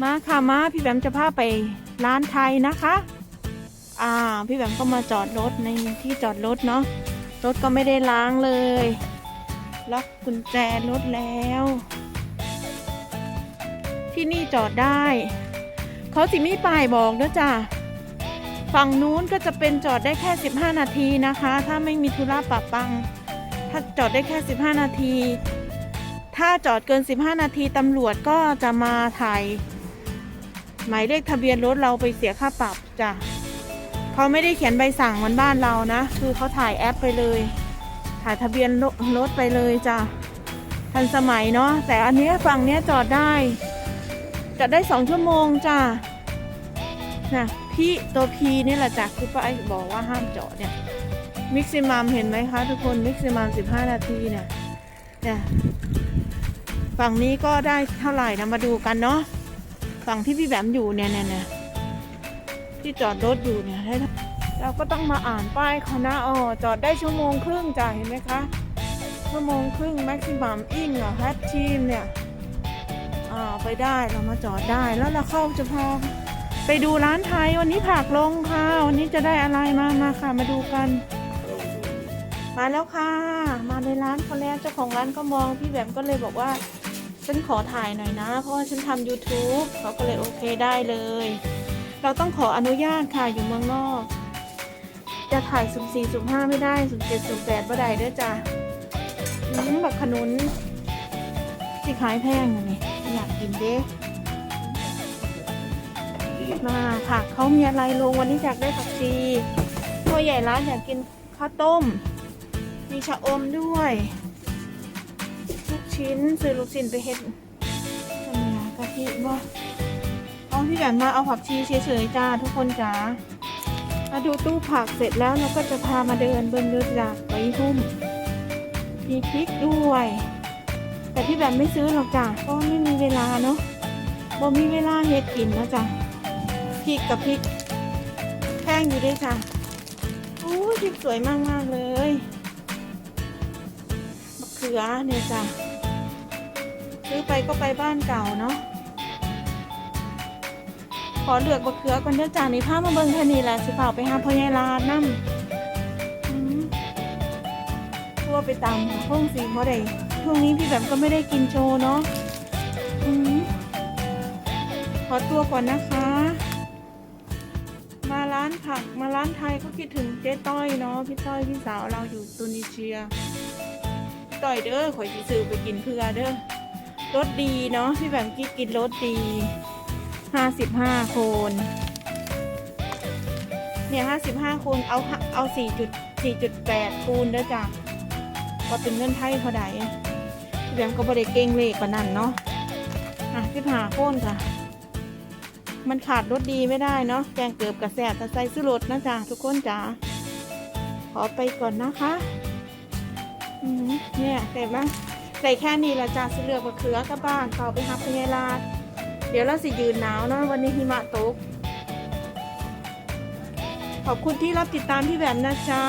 มาค่ะมาพี่แบมจะพาไปร้านไทยนะคะ อ่า พี่แบมก็มาจอดรถในที่จอดรถเนาะรถก็ไม่ได้ล้างเลย ล็อกกุญแจรถแล้ว ที่นี่จอดได้ เขาสิมีป้ายบอกด้วยจ้ะฝั่งนู้นก็จะเป็นจอดได้แค่ 15 นาทีนะคะ ถ้าไม่มีธุระปะปัง ถ้าจอดได้แค่ 15 นาที ถ้าจอดเกิน 15 นาทีตำรวจก็จะมาถ่าย หมายเลขทะเบียนรถเราไปเสียค่าปรับจ้ะเขาไม่ได้เขียนใบสั่งเหมือนบ้านเรานะ คือเขาถ่ายแอปไปเลย ถ่ายทะเบียนรถไปเลยจ้ะทันสมัยเนาะแต่อันนี้ฝั่งเนี้ยจอดได้จอดได้สองชั่วโมงจ้ะนะพี่ตัวพีนี่แหละจ้ะคือป้าไอ้บอกว่าห้ามจอดเนี่ยมิกซิมัมเห็นไหมคะทุกคนมิกซิมัม15นาทีเนี่ยเนี่ยฝั่งนี้ก็ได้เท่าไหร่นะมาดูกันเนาะ ฝั่งที่พี่แบมอยู่เนี่ยเนี่ยที่จอดรถอยู่เนี่ยเราก็ต้องมาอ่านป้ายเขานะอ๋อจอดได้ชั่วโมงครึ่งจ้ะเห็นไหมคะชั่วโมงครึ่งแม็กซิมัมอิงเหรอแฮปทีมเนี่ยอ่าไปได้เรามาจอดได้แล้วเราเข้าจะพอไปดูร้านไทยวันนี้ผักลงค่ะ วันนี้จะได้อะไรมามาค่ะ มาดูกัน มาแล้วค่ะ มาในร้านเขาแล้วเจ้าของร้านก็มองพี่แบมก็เลยบอกว่า ฉันขอถ่ายหน่อยนะ เพราะว่าฉันทำ YouTube เขาก็เลยโอเคได้เลย เราต้องขออนุญาตค่ะอยู่เมืองนอก จะถ่ายสุ่มสี่สุ่มห้าไม่ได้สุ่มเจ็ดสุ่มแปดบ่ได้ด้อจ้ะอืมแบบขนุนที่ขายแพงอะนี่อยากกินเด้มาผักเขามีอะไรลงวันนี้อยากได้ผักชีตัวใหญ่ร้านอยากกินข้าวต้ม มีชะอมด้วย ชิ้น ซื้อลูกชิ้นไปเฮ็ดทำไงกะทิบ่เอาพี่แบบมาเอาผักชีเฉยๆจ้าทุกคนจ้ามาดูตู้ผักเสร็จแล้วเราก็จะพามาเดินเบิ้ลเลือดจากไปหุ้มมีพริกด้วย แต่พี่แบบไม่ซื้อหรอกจ้ะเพราะไม่มีเวลาเนาะบ่มีเวลาเฮ็ดกินนะจ้ะพริกกับพริกแพงอยู่ด้วยจ้ะอู้ยพริกสวยมากๆเลยมะเขือเนี่ยจ้ะ ซื้อไปก็ไปบ้านเก่าเนาะขอเลือกมะเขือก่อนเด้อจ้านี่พามาเบิ่งแค่นี้แหละสิเปล่าไปหาพ่อใหญ่ลาดน้ำอืมทั่วไปตามห้องสีเขาได้ช่วงนี้พี่แบบก็ไม่ได้กินโชว์เนาะอขอตัวก่อนนะคะ มาร้านผักมาร้านไทยก็คิดถึงเจ๊ต้อยเนาะพี่ต้อยพี่สาวเราอยู่ตุนิเซียต่อยเด้อข่อยสิซื้อไปกินเพื่อเด้อ รสดีเนาะพี่แบมกี้กินรสดีห้าสิบห้าคนเนี่ยห้าสิบห้าคนเอาเอาสี่จุดสี่จุดแปดคูณเด้อจ้ะก็เป็นเงินไทยเท่าไหร่พี่แบมก็บริเก่งเลขปานนั้นเนาะอะสิบห้าคนจ้ะมันขาดรสดีไม่ได้เนาะแกงเกือบกระแสบแต่ใส่ซื้อรสนะจ๊ะทุกคนจ้ะขอไปก่อนนะคะ อืมเนี่ยใส่มา ใส่แค่นี้ละจ้าสิเลือกมะเขือกับบ้านเก่าไปหับพยายลาด เดี๋ยวเราสิยืนหนาวเนาะวันนี้หิมะตก ขอบคุณที่รับติดตามพี่แบมนะจ๊ะ